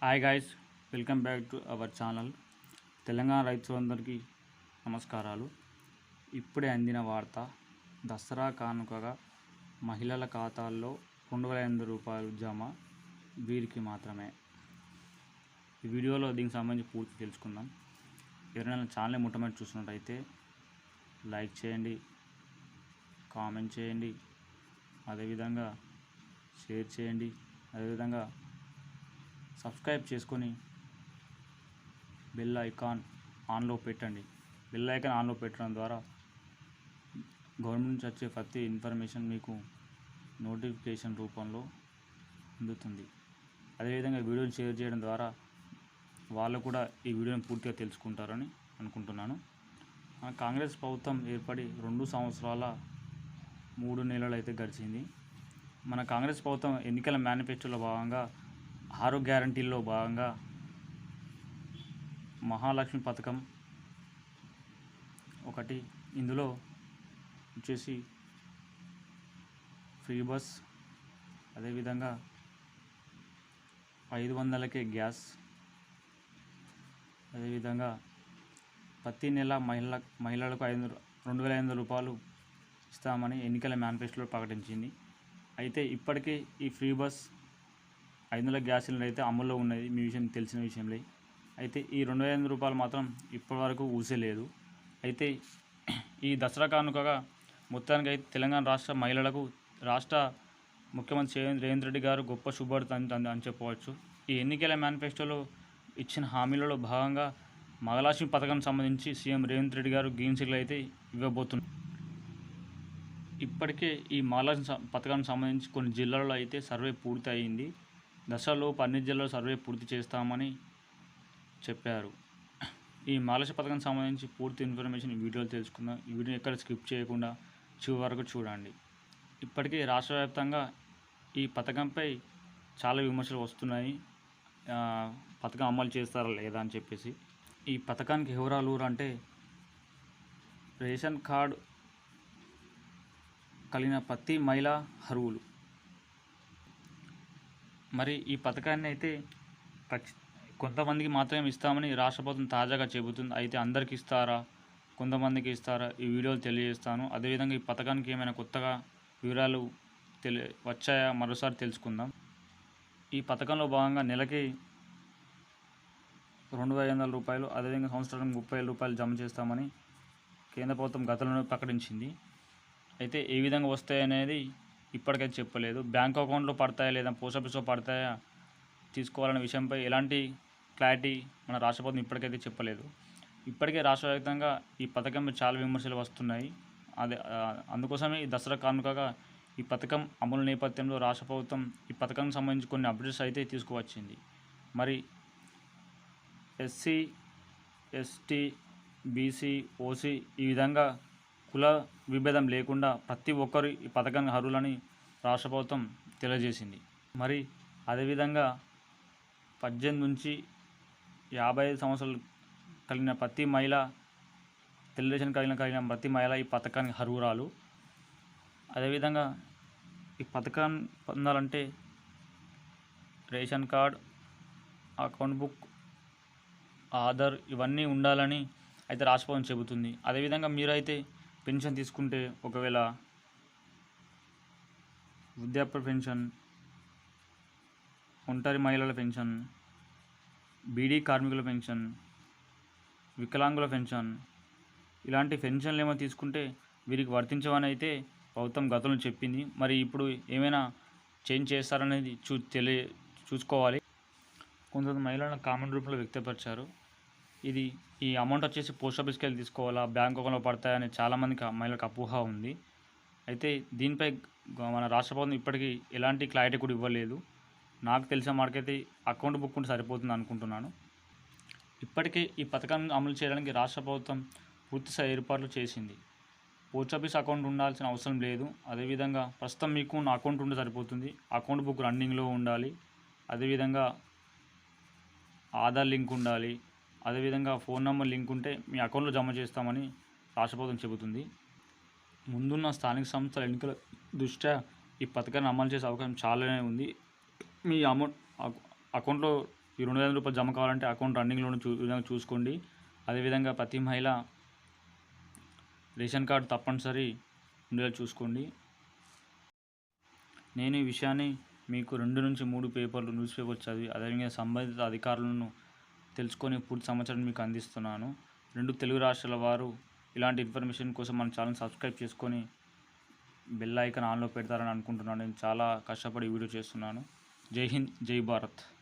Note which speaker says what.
Speaker 1: Hi guys welcome back to our channel Telangana రైతులందరికీ నమస్కారాలు. ఇప్పుడే అందిన వార్త దసరా కానుకగా మహిళల ఖాతాల్లో రెండు వేల ఎనిమిది రూపాయలు జమ వీరికి మాత్రమే. ఈ వీడియోలో దీనికి సంబంధించి పూర్తి తెలుసుకుందాం. ఎవరైనా ఛానల్ మొట్టమొదటి చూసినట్టయితే లైక్ చేయండి కామెంట్ చేయండి అదేవిధంగా షేర్ చేయండి అదేవిధంగా సబ్స్క్రైబ్ చేసుకొని బెల్ ఐకాన్ ఆన్లో పెట్టండి. బెల్ ఐకాన్ ఆన్లో పెట్టడం ద్వారా గవర్నమెంట్ నుంచి వచ్చే ప్రతి ఇన్ఫర్మేషన్ మీకు నోటిఫికేషన్ రూపంలో అందుతుంది. అదేవిధంగా వీడియోని షేర్ చేయడం ద్వారా వాళ్ళు కూడా ఈ వీడియోని పూర్తిగా తెలుసుకుంటారని అనుకుంటున్నాను. కాంగ్రెస్ ప్రభుత్వం ఏర్పడి రెండు సంవత్సరాల మూడు నెలలు అయితే గడిచింది. మన కాంగ్రెస్ ప్రభుత్వం ఎన్నికల మేనిఫెస్టోలో భాగంగా ఆరు గ్యారంటీల్లో భాగంగా మహాలక్ష్మి పథకం ఒకటి. ఇందులో వచ్చేసి ఫ్రీ బస్ అదేవిధంగా ఐదు వందలకే గ్యాస్ అదేవిధంగా ప్రతి నెల మహిళ మహిళలకు ఐదు రెండు వేల ఐదు వందల రూపాయలు ఇస్తామని ఎన్నికల మేనిఫెస్టోలో ప్రకటించింది. అయితే ఇప్పటికే ఈ ఫ్రీ బస్ ఐదు వందల గ్యాస్ సిలిండర్ అయితే అమల్లో ఉన్నది మీ విషయం తెలిసిన విషయంలో. అయితే ఈ రెండు వేల ఐదు రూపాయలు మాత్రం ఇప్పటివరకు ఊసేలేదు అయితే ఈ దసరా కానుకగా మొత్తానికి అయితే తెలంగాణ రాష్ట్ర మహిళలకు రాష్ట్ర ముఖ్యమంత్రి రేవంత్ రెడ్డి గారు గొప్ప శుభార్త అని అని- చెప్పవచ్చు. ఈ ఎన్నికల మేనిఫెస్టోలో ఇచ్చిన హామీలలో భాగంగా మహాలక్ష్మి పథకం సంబంధించి సీఎం రేవంత్ రెడ్డి గారు గ్రీన్ సిగ్నల్ అయితే ఇవ్వబోతున్నారు ఇప్పటికే ఈ మహాలక్ష్మి పథకానికి సంబంధించి కొన్ని జిల్లాల్లో అయితే సర్వే పూర్తి అయింది దశలోపు అన్ని జిల్లాలో సర్వే పూర్తి చేస్తామని చెప్పారు. ఈ మాలస పథకానికి సంబంధించి పూర్తి ఇన్ఫర్మేషన్ ఈ వీడియోలో తెలుసుకుందాం. ఈ వీడియో ఎక్కడ స్కిప్ చేయకుండా చివరి వరకు చూడండి. ఇప్పటికే రాష్ట్ర వ్యాప్తంగా ఈ పథకంపై చాలా విమర్శలు వస్తున్నాయి. పథకం అమలు చేస్తారా లేదా అని చెప్పేసి. ఈ పథకానికి వివరాలు అంటే రేషన్ కార్డు కలిగిన ప్రతి మహిళ అర్హులు మరి ఈ పథకాన్ని అయితే ఖచ్చి- కొంతమందికి మాత్రమే ఇస్తామని రాష్ట్ర ప్రభుత్వం తాజాగా చెబుతుంది. అయితే అందరికి ఇస్తారా? కొంతమందికి ఇస్తారా? ఈ వీడియోలు తెలియజేస్తాను. అదేవిధంగా ఈ పథకానికి ఏమైనా కొత్తగా వివరాలు తెలి వచ్చాయా? మరోసారి తెలుసుకుందాం. ఈ పథకంలో భాగంగా నెలకి రెండు వేల ఐదు వందల రూపాయలు అదేవిధంగా సంవత్సరానికి ముప్పై వేల రూపాయలు జమ చేస్తామని కేంద్ర ప్రభుత్వం గతంలో ప్రకటించింది. అయితే ఏ విధంగా వస్తాయనేది ఇప్పటికైతే చెప్పలేదు. బ్యాంక్ అకౌంట్లో పడతాయా లేదా పోస్ట్ ఆఫీస్లో పడతాయా తీసుకోవాలనే విషయంపై ఎలాంటి క్లారిటీ మన రాష్ట్ర ప్రభుత్వం ఇప్పటికైతే చెప్పలేదు. ఇప్పటికే రాష్ట్ర వ్యాప్తంగా ఈ పథకం చాలా విమర్శలు వస్తున్నాయి. అదే అందుకోసమే ఈ దసరా కానుకగా ఈ పథకం అమలు నేపథ్యంలో రాష్ట్ర ప్రభుత్వం ఈ పథకానికి సంబంధించి కొన్ని అప్డేట్స్ అయితే తీసుకువచ్చింది. మరి ఎస్సీ ఎస్టీ బీసీ ఓసీ ఈ విధంగా కుల విభేదం లేకుండా ప్రతి ఒక్కరు ఈ పథకానికి అర్హులని రాష్ట్ర ప్రభుత్వం తెలియజేసింది. మరి అదేవిధంగా పద్దెనిమిది నుంచి యాభై ఐదు సంవత్సరాలు కలిగిన ప్రతి మహిళ తెలుగుదేశం కలిగిన కలిగిన ప్రతి మహిళ ఈ పథకానికి అర్హురాలు. అదేవిధంగా ఈ పథకాన్ని పొందాలంటే ration card account book Aadhaar ఇవన్నీ ఉండాలని అయితే రాష్ట్ర చెబుతుంది. అదేవిధంగా మీరైతే పెన్షన్ తీసుకుంటే ఒకవేళ వృద్ధాప్య పెన్షన్ ఒంటరి మహిళల పెన్షన్ బీడీ కార్మికుల పెన్షన్ వికలాంగుల పెన్షన్ ఇలాంటి పెన్షన్లు ఏమో తీసుకుంటే వీరికి వర్తించవని అయితే ప్రభుత్వం గతంలో చెప్పింది. మరి ఇప్పుడు ఏమైనా చేంజ్ చేస్తారనేది చూ తెలియ చూసుకోవాలి. కొంతమంది మహిళలను కామెంట్ రూపంలో వ్యక్తపరిచారు. ఇది ఈ అమౌంట్ వచ్చేసి పోస్ట్ ఆఫీస్కి వెళ్ళి తీసుకోవాలా? బ్యాంక్ అకౌంట్లో పడతాయని చాలామందికి అమ్మాయిలకు మహిళలకు అపోహ ఉంది. అయితే దీనిపై మన రాష్ట్ర ప్రభుత్వం ఇప్పటికీ ఎలాంటి క్లారిటీ కూడా ఇవ్వలేదు. నాకు తెలిసిన మాటకైతే అకౌంట్ బుక్ ఉంటే సరిపోతుంది అనుకుంటున్నాను. ఇప్పటికే ఈ పథకాన్ని అమలు చేయడానికి రాష్ట్ర ప్రభుత్వం పూర్తి ఏర్పాట్లు చేసింది. పోస్ట్ ఆఫీస్ అకౌంట్ ఉండాల్సిన అవసరం లేదు. అదేవిధంగా ప్రస్తుతం మీకు నా అకౌంట్ ఉంటే సరిపోతుంది. అకౌంట్ బుక్ రన్నింగ్లో ఉండాలి. అదేవిధంగా ఆధార్ లింక్ ఉండాలి. అదేవిధంగా ఫోన్ నెంబర్ లింక్ ఉంటే మీ అకౌంట్లో జమ చేస్తామని రాష్ట్ర చెబుతుంది. ముందున్న స్థానిక సంస్థల ఎన్నికల దృష్ట్యా ఈ పథకాన్ని అమలు చేసే అవకాశం చాలానే ఉంది. మీ అమౌంట్ అకౌంట్లో ఈ రెండు వేల రూపాయలు జమ కావాలంటే అకౌంట్ రన్నింగ్లోనే చూ విధంగా చూసుకోండి. అదేవిధంగా ప్రతి మహిళ రేషన్ కార్డు తప్పనిసరి ఉండేలా చూసుకోండి. నేను ఈ విషయాన్ని మీకు రెండు నుంచి మూడు పేపర్లు న్యూస్ పేపర్ చదివి అదేవిధంగా సంబంధిత అధికారులను తెలుసుకొని పూర్తి సమాచారం మీకు అందిస్తున్నాను. రెండు తెలుగు రాష్ట్రాల వారు ఇలాంటి ఇన్ఫర్మేషన్ కోసం మన ఛానల్ సబ్స్క్రైబ్ చేసుకొని బెల్ ఐకాన్ ఆన్లో పెడతారని అనుకుంటున్నాను. నేను చాలా కష్టపడి వీడియో చేస్తున్నాను. జై హింద్ జై భారత్.